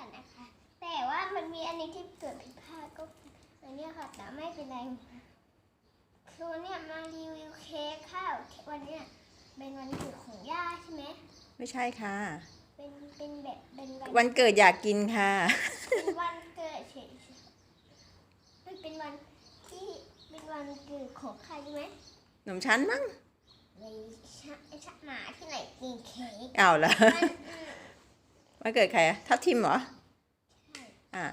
กันนะคะ แต่ว่ามันมีอันนี้ที่เกิดผิดพลาดก็คืออันเนี้ยค่ะแต่ไม่เป็นไรคือวันเนี้ยมารีวิวเค้กค่ะวันเนี้ยเป็นวันเกิดของย่าใช่ไหมไม่ใช่ค่ะ เป็นเป็นแบบเป็นวันวันเกิดอยากกินค่ะ เป็นวันเกิดเฉยๆมันเป็นวันที่เป็นวันเกิดของใครรู้ไหมหนมชั้นมั้งไม่ใช่ไม่ใช่หมาที่ไหนกินเค้กเอาละมันอืม วันเกิดใครอะทับทิมเหรอ ใช่ อ่า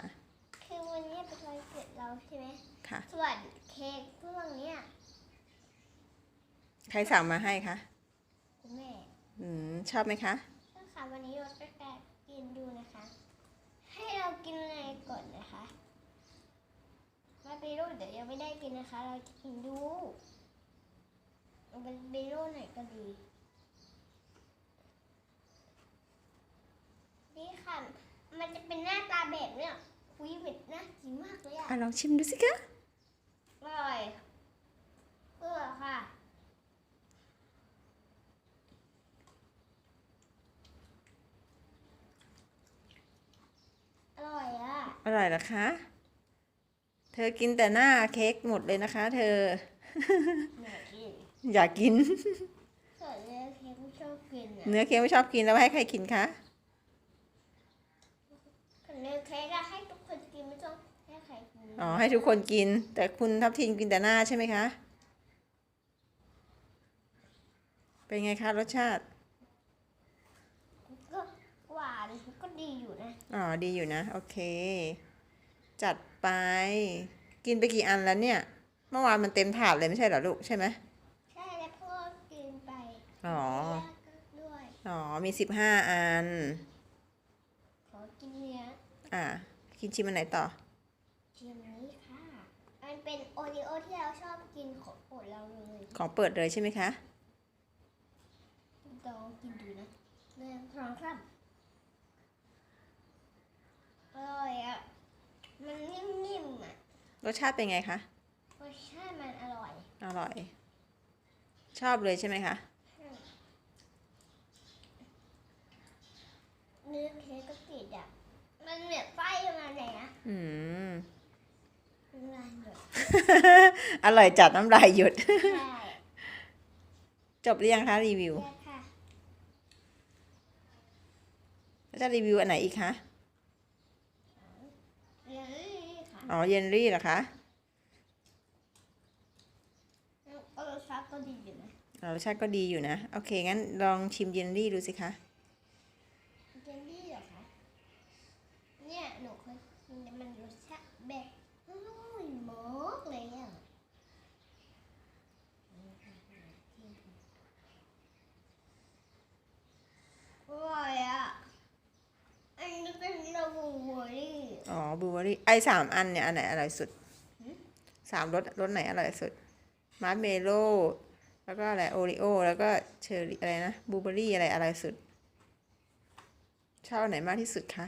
คือวันเนี้ยเป็นวันเกิดเราใช่ไหมค่ะ ส่วนเค้กพวกเนี้ยใครสั่งมาให้คะ คุณแม่อืม ชอบไหมคะ ก็ค่ะวันนี้เราจะการกินดูนะคะ ให้เรากินอะไรก่อนนะคะมาเบโร่เดี๋ยวยังไม่ได้กินนะคะ เราจะกินดูเอาเป็นเบโร่ไหนก็ดีนี่ค่ะ มันจะ เป็นหน้าตาแบบเนี้ยคุยแบบน่ากินมากเลยอะอะลองชิมดูสิคะ อร่อยเออค่ะ อร่อยอะ อร่อยเหรอคะ เธอกินแต่หน้าเค้กหมดเลยนะคะ เธอ เหนื่อยกินอยากกิน ส่วนเนื้อเค้กไม่ชอบกินอะ เนื้อเค้กไม่ชอบกินแล้วให้ใครกินคะส่วน เนื้อเค้กอะให้ทุกคนกินไม่ต้องให้ใครกินอ๋อให้ทุกคนกิน แต่คุณทับทิมกินแต่หน้าใช่ไหมคะ เป็นไงคะรสชาติ ก็หวานก็ดีอยู่นะอ๋อดีอยู่นะ โอเค จัดไป กินไปกี่อันแล้วเนี่ย เมื่อวานมันเต็มถาดเลยไม่ใช่เหรอลูกใช่ไหมใช่แล้วพ่อกินไปอ๋อย่าก็ด้วย อ๋อมีสิบห้าอันขอกินเนื้ ออ่ากินชิมอันไหนต่อ ชิมนี้ค่ะ มันเป็นโอริโอที่เราชอบกินของโปรดเราเลยของเปิดเลยใช่ไหมคะลองกินดูนะหนึ่งสองสามอร่อยอะ มันนิ่มๆอะ รสชาติเป็นไงคะรสชาติมันอร่อย อร่อย ชอบเลยใช่ไหมคะเนื้อเค้กก็ติดอะ มันเหนียวไส้มาไหนนะอืมน้ำลายหยดอร่อยจัดน้ำลายหยุด ใช่จบหรือยังคะรีวิว ใช่ค่ะแล้วจะรีวิวอันไหนอีกคะ เดี๋ยวนี่ค่ะอ๋อเยนรี่เหรอคะเออชอบก็ดีอยู่นะอ๋อรสชาติก็ดีอยู่นะ โอเค งั้นลองชิมเยนรี่ดูสิคะ เจนดี้เหรอคะ เนี่ยหนูเคยกินมันรสชาติแบบอร่อยมากเลยอะอร่อยอะ อันนี้เป็นลาบูเบอรี่อ๋อบูเบอรี่ไอสามอันเนี่ยอันไหนอร่อยสุดสามรสรสไหนอร่อยสุดมาร์ชเมลโล่แล้วก็อะไรโอริโอแล้วก็เชอร์รี่อะไรนะบลูเบอรี่อะไรอร่อยสุดชอบอันไหนมากที่สุดคะ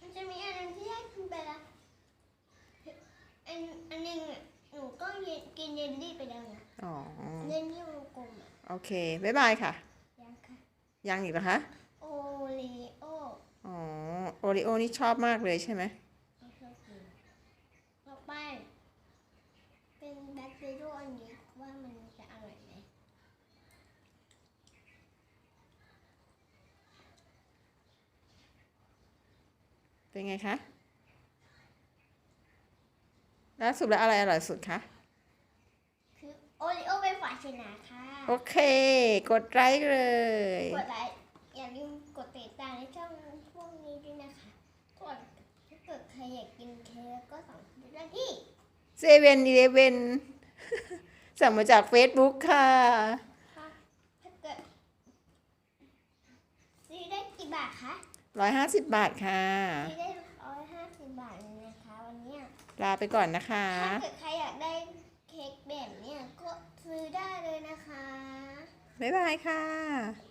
มันจะมีอันนึงที่ให้กินไปละอันอันหนึงอะหนูก็เย็นกินเยลลี่ไปแล้วนะ อ๋อ เยลลี่วงกลมอะ โอ เค บ๊ายบายค่ะ ยังค่ะ ยังอีกเหรอคะ โอรีโอ อ๋อ โอริโอนี่ชอบมากเลยใช่ไหมไม่ชอบกินต่อไป เป็นแบล็คเบอร์รี่อันนี้ว่ามันจะอร่อยไหมเป็นไงคะ แล้วสรุปแล้วอะไรอร่อยสุดคะ คือโอริโอเป็นฝ่าย ชนะค่ะ โอเค กดไลค์เลย กดไลค์อย่าลืมกดติดตามในช่องพวกนี้ด้วยนะคะส่วนถ้าเกิดใครอยากกินเค้กก็สั่งซื้อได้ที่เซเว่นอีเลเว่นสั่งมาจาก Facebook ค่ะค่ะถ้าเกิดซื้อได้กี่บาทคะ150บาทค่ะ ซื้อได้ร้อยห้าสิบบาทเลยนะคะวันเนี้ยลาไปก่อนนะคะ ถ้าเกิดใครอยากได้เค้กแบบเนี้ยก็ ซื้อได้เลยนะคะ บ๊ายบายค่ะ